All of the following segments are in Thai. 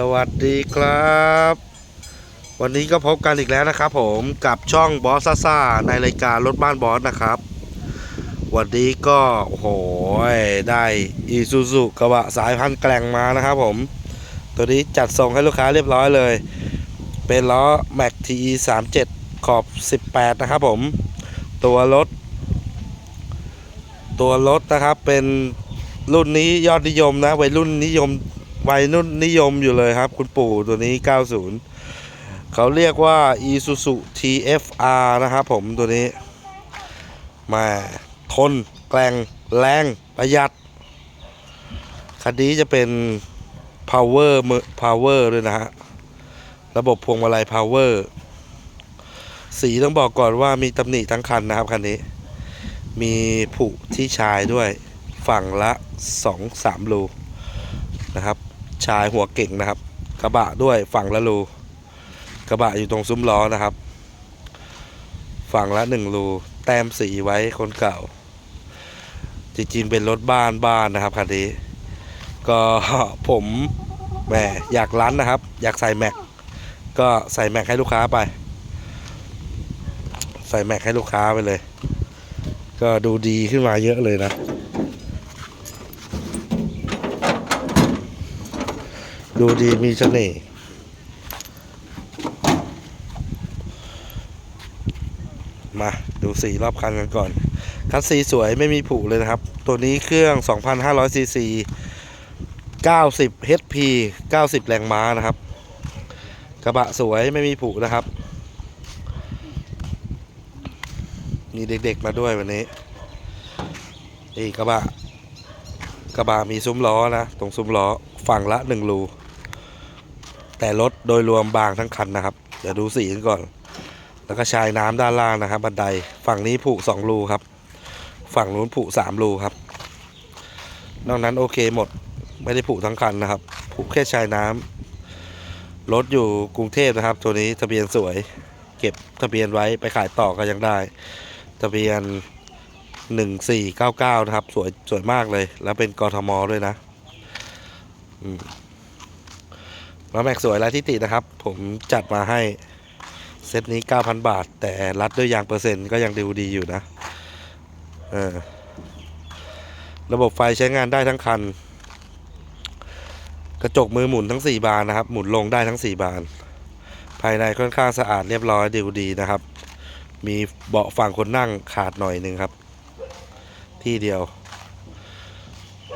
สวัสดีครับ วันนี้ก็พบกันอีกแล้วนะครับ ผมกับช่องบอสซ่าซาในรายการรถบ้านบอสนะครับ วันนี้ก็โอ้โหได้อีซูซูกระบะสายพันธุ์แกล่งมานะครับผม ตัวนี้จัดส่งให้ลูกค้าเรียบร้อยเลย เป็นล้อ Mac TE 37ขอบ 18 นะครับผม ตัวรถ ตัวรถนะครับเป็นรุ่นนี้ยอดนิยมนะวัยรุ่นนิยม วัยรุ่นนิยมอยู่เลยครับ คุณปู่ตัวนี้ 90 เขาเรียกว่า Isuzu TFR นะครับผมตัวนี้ มาทน แกร่งแรงประหยัด คันนี้จะเป็น power power ด้วยนะฮะ ระบบพวงมาลัย power สีต้องบอกก่อนว่ามีตำหนิทั้งคันนะครับคันนี้ มีผุที่ชายด้วยฝั่งละ 2 3รูนะครับ ชายหัวเก่งนะครับ กระบะด้วยฝั่งละรูกระบะอยู่ตรงซุ้มล้อนะครับ ฝั่งละ1รูแต้มสีไว้คนเก่า จริงๆเป็นรถบ้านบ้านนะครับคันนี้ก็ผมแหมอยากรั้นนะครับ อยากใส่แม็กก็ใส่แม็กให้ลูกค้าไป ใส่แม็กให้ลูกค้าไปเลย ก็ดูดีขึ้นมาเยอะเลยนะ ดูดีมีเสน่ห์มาดูสีรอบคันกันก่อน คันสีสวยไม่มีผุเลยนะครับ ตัวนี้เครื่อง 2,500ซีซี90 HP 90 แรงม้านะครับ กระบะสวยไม่มีผุนะครับ มีเด็กๆมาด้วยวันนี้นี่กระบะ กระบะมีซุ้มล้อนะ ตรงซุ้มล้อฝั่งละหนึ่งรู แต่รถโดยรวมบางทั้งคันนะครับ เดี๋ยวดูสีกันก่อน แล้วก็ชายน้ำด้านล่างนะครับ บันไดฝั่งนี้ผุสองรูครับ ฝั่งนู้นผุสามรูครับ นอกนั้นโอเคหมดไม่ได้ผุทั้งคันนะครับผุแค่ชายน้ำรถอยู่กรุงเทพนะครับ ตัวนี้ทะเบียนสวย เก็บทะเบียนไว้ไปขายต่อก็ยังได้ ทะเบียน 1499 นะครับ สวยสวยมากเลย แล้วเป็นกรทมด้วยนะ อืม แล้วแม็กสวยแล้วที่ตินะครับ ผมจัดมาให้เซตนี้ 9,000 บาท แต่รัดด้วยยางเปอร์เซ็นต์ก็ยังดูดีอยู่นะออระบบไฟใช้งานได้ทั้งคัน กระจกมือหมุนทั้ง 4 บานนะครับ หมุนลงได้ทั้ง 4 บาน ภายในค่อนข้างสะอาดเรียบร้อยดูดีนะครับ มีเบาะฝั่งคนนั่งขาดหน่อยหนึ่งครับ ที่เดียว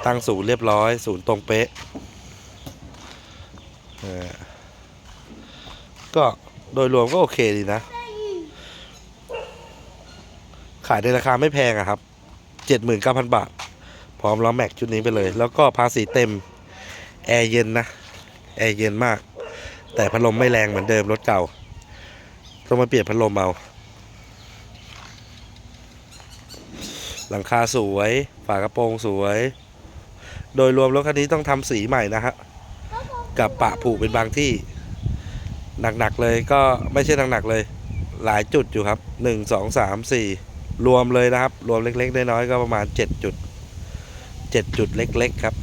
ตั้งศูนย์เรียบร้อย ศูนย์ตรงเป๊ะ ก็โดยรวมก็โอเคดีนะ ขายในราคาไม่แพงอะครับเจ็ดหมื่นเก้าพันบาท พร้อมล้อแม็กชุดนี้ไปเลย แล้วก็ภาษีเต็ม แอร์เย็นนะ แอร์เย็นมาก แต่พัดลมไม่แรงเหมือนเดิมรถเก่า ต้องมาเปลี่ยนพัดลมเอา หลังคาสวย ฝากระโปรงสวย โดยรวมรถคันนี้ต้องทำสีใหม่นะฮะ กับปะผุเป็นบางที่ หนักๆเลยก็ไม่ใช่หนักๆเลย หลายจุดอยู่ครับหนึ่งสองสามสี่รวมเลยนะครับ รวมเล็กๆน้อยๆก็ประมาณเจ็ดจุดเจ็ดจุดเล็กๆครับ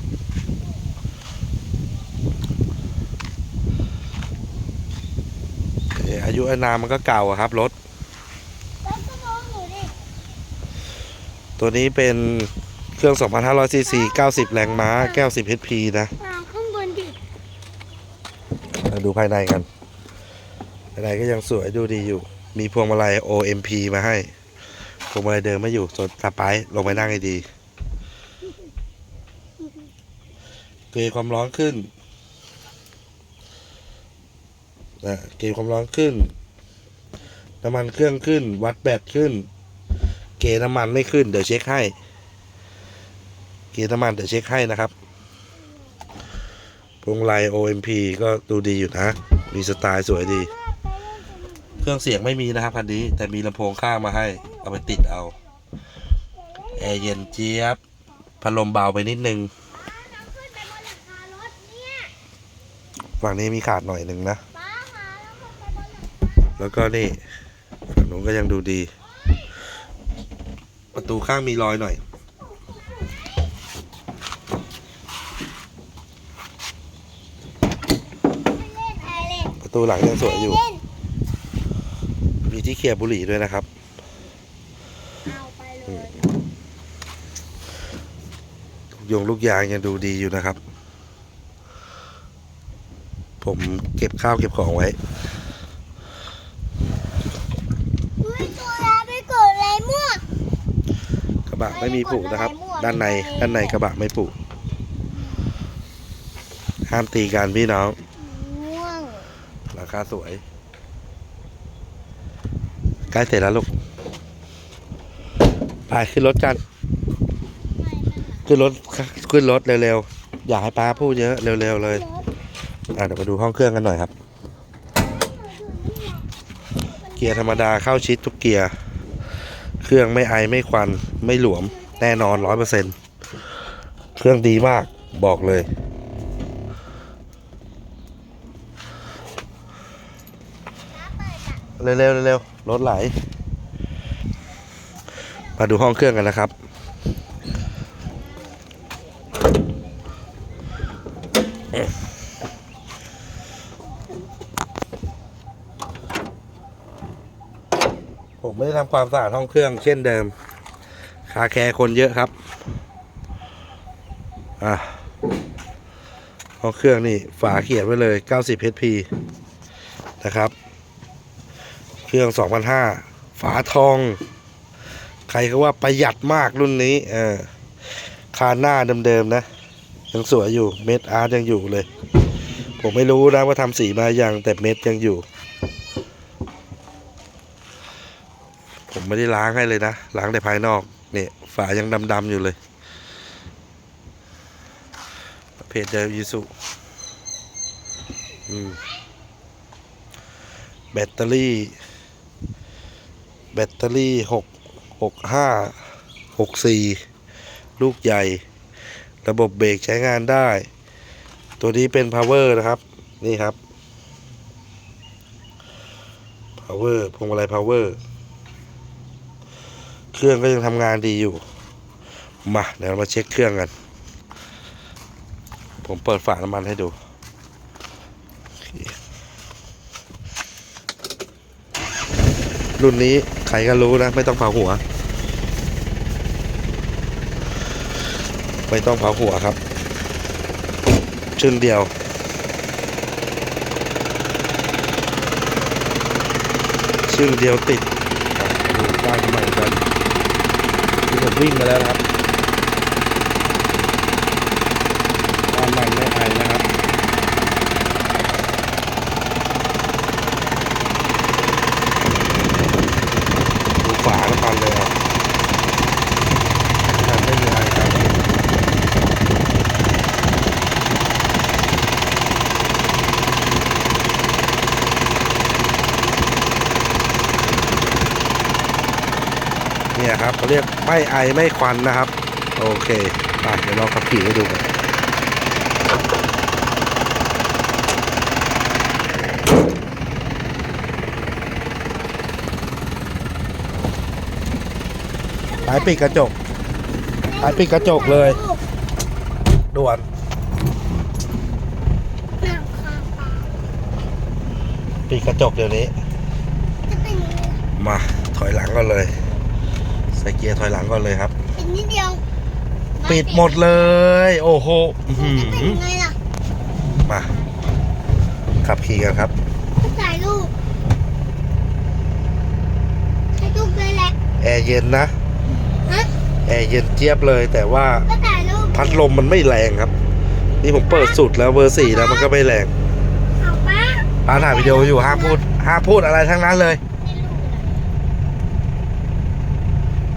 อายุอานามมันก็เก่าครับรถ ตัวนี้เป็นเครื่อง 2,500ซีซี90 แรงม้า90 HP นะวางข้างบนดิ มาดูภายในกันภายในก็ยังสวยดูดีอยู่ มีพวงมาลัย OMP มาให้ พวงมาลัยเดิมไม่อยู่ส่วนตาไปลงไปนั่งให้ดีเกยร์ความร้อนขึ้นนะเกยร์ความร้อนขึ้น น้ำมันเครื่องขึ้น วัดแบตขึ้น เกยร์น้ำมันไม่ขึ้น เดี๋ยวเช็คให้ เกยร์น้ำมันเดี๋ยวเช็คให้นะครับ วงมาลัย OMP ก็ดูดีอยู่นะ มีสไตล์สวยดี เครื่องเสียงไม่มีนะครับคันนี้ แต่มีลำโพงข้างมาให้ เอาไปติดเอาแอร์เย็นเจี๊ยบพัดลมเบาไปนิดนึง ฝั่งนี้มีขาดหน่อยหนึ่งนะ แล้วขึ้นไปบนหลังแล้วก็นี่ฝั่งนู้นก็ยังดูดี ประตูข้างมีรอยหน่อย ตูหลังยังสวยอยู่เล่นมีที่เคลียร์บุหรี่ด้วยนะครับเอาไปเลยยงลูกยางยังดูดีอยู่นะครับ ผมเก็บข้าวเก็บของไว้อุ้ยตัวลาไปเกิดอะไรมั่วกระบะไม่มีผูกนะครับ ด้านในด้านในกระบะไม่ผูกห้ามตีกันพี่น้องม่วง ราคาสวย ใกล้เสร็จแล้วลูก ไปขึ้นรถกัน ขึ้นรถ ขึ้นรถเร็วๆ อยากให้ป้าพูดเยอะเร็วๆเลย อะเดี๋ยวมาดูห้องเครื่องกันหน่อยครับ เกียร์ธรรมดาเข้าชิดทุกเกียร์ เครื่องไม่ไอไม่ควันไม่หลวม แน่นอนร้อยเปอร์เซ็นเครื่องดีมากบอกเลย เร็วๆเร็วๆรถไหล มาดูห้องเครื่องกันนะครับ ผมไม่ได้ทำความสะอาดห้องเครื่องเช่นเดิม คาแคร์คนเยอะครับ อะห้องเครื่องนี่ฝาเขียนไว้เลย 90 HP นะครับ เครื่อง2,500ฝาทอง ใครก็ว่าประหยัดมากรุ่นนี้เออคาหน้าเดิมๆนะ ยังสวยอยู่เม็ดอาร์ตยังอยู่เลย ผมไม่รู้นะว่าทำสีมาอยังแต่เม็ดยังอยู่ ผมไม่ได้ล้างให้เลยนะ ล้างแต่ภายนอกเนี่ยฝายังดำๆอยู่เลย เพจเดิมยูสุแบตเตอรี่ แบตเตอรี่หกหกห้าหกสี่ลูกใหญ่ ระบบเบรกใช้งานได้ ตัวนี้เป็น power นะครับ นี่ครับ power พวงมาลัย power เครื่องก็ยังทำงานดีอยู่ มา เดี๋ยวเรามาเช็คเครื่องกัน ผมเปิดฝาน้ำมันให้ดูโอเค รุ่นนี้ใครก็รู้นะ ไม่ต้องเผาหัว ไม่ต้องเผาหัวครับชึ่งเดียวชึ่งเดียวติดดูป้ายใหม่กันที่ผมวิ่งมาแล้วครับป้ายใหม่ไม่ไอนะครับ ดูฝาน้ำมันเลยอะมันไม่มีไอครับ เรียกไม่ไอไม่ควันนะครับ โอเคไปเดี๋ยวลองขับขี่ให้ดูกันไปปิดกระจกไปปิดกระจกเลยด่วนปิดกระจกเดี๋ยวนี้ มาถอยหลังก่อนเลย ใส่เกียร์ถอยหลังก่อนเลยครับเป็นนิดเดียวปิดหมดเลย โอ้โหอื้อหืจะเป็นอยังไงล่ะมาขับขี่กันครับ ก็ถ่ายรูปถ่ายรูปเลยแหละแอร์เย็นนะ ฮะแอร์เย็นเจี๊ยบเลยแต่ว่าก็ถ่ายรูปพัดลมมันไม่แรงครับ นี่ผมเปิดสุดแล้วเบอร์สี่แล้วมันก็ไม่แรงเอาป้าป้าถ่ายวิดีโออยู่ห้ามพูดห้ามพูดอะไรทั้งนั้นเลย ไม่รู้นะ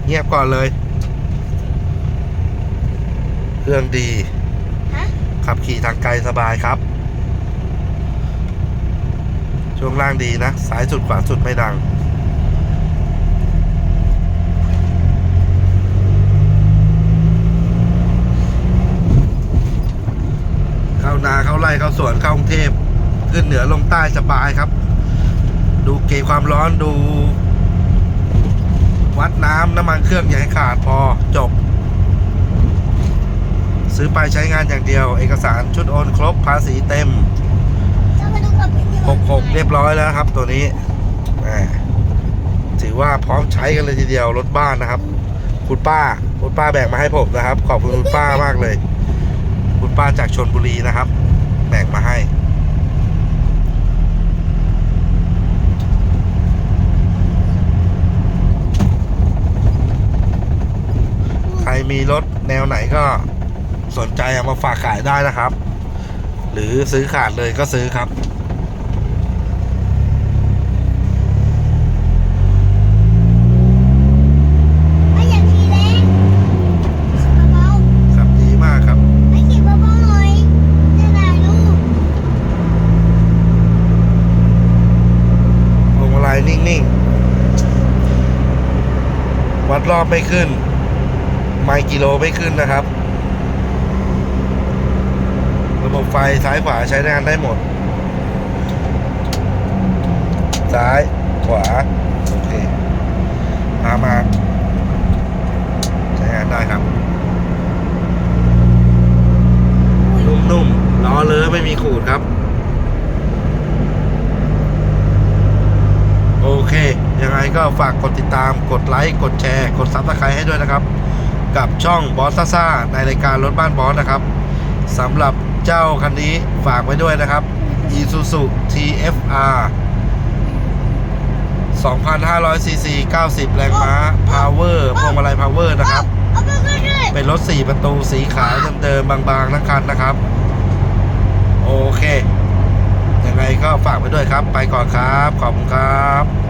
เงียบก่อนเลย เครื่องดีฮะขับขี่ทางไกลสบายครับ ช่วงล่างดีนะซ้ายสุดขวาสุดไม่ดังเข้านาเข้าไร่เข้าสวนเข้ากรุงเทพขึ้นเหนือลงใต้สบายครับ ดูเกจความร้อนดู วัดน้ำน้ำมันเครื่องอย่าให้ขาดพอจบ ซื้อไปใช้งานอย่างเดียว เอกสารชุดโอนครบภาษีเต็มเรามาดูกับวิดีโอ66เรียบร้อยแล้วครับ ตัวนี้ถือว่าพร้อมใช้กันเลยทีเดียวรถบ้านนะครับ คุณป้าคุณป้าแบ่งมาให้ผมนะครับ ขอบคุณคุณป้ามากเลย คุณป้าจากชนบุรีนะครับ แบ่งมาให้ ใคร มีรถแนวไหนก็สนใจเอามาฝากขายได้นะครับ หรือซื้อขาดเลยก็ซื้อครับไม่อยากขี่แรงขี่เบาครับดีมากครับๆไม่ขี่เบาๆหน่อยจะถ่ายรูปพวงมาลัยนิ่งๆ วัดรอบไม่ขึ้น ไมล์กิโลไม่ขึ้นนะครับ ระบบไฟซ้ายขวาใช้งานได้หมด ซ้ายขวา โอเคมามาใช้งานได้ครับนุ่มๆล้อเลอะไม่มีขูดครับ โอเค ยังไงก็ฝากกดติดตาม กดไลค์ กดแชร์ กดซับสไครต์ให้ด้วยนะครับ กับช่องบอสซ่าซ่าในรายการรถบ้านบอสนะครับสำหรับเจ้าคันนี้ฝากไว้ด้วยนะครับ Isuzu TFR 2,500 cc 90 แรงม้า Power พวงมาลัย Power นะครับเอาไปก็ได้เป็นรถ 4 ประตูสีขาวเดิมๆบางๆทั้งคันนะครับ โอเค ยังไงก็ฝากไว้ด้วยครับ ไปก่อนครับ ขอบคุณครับ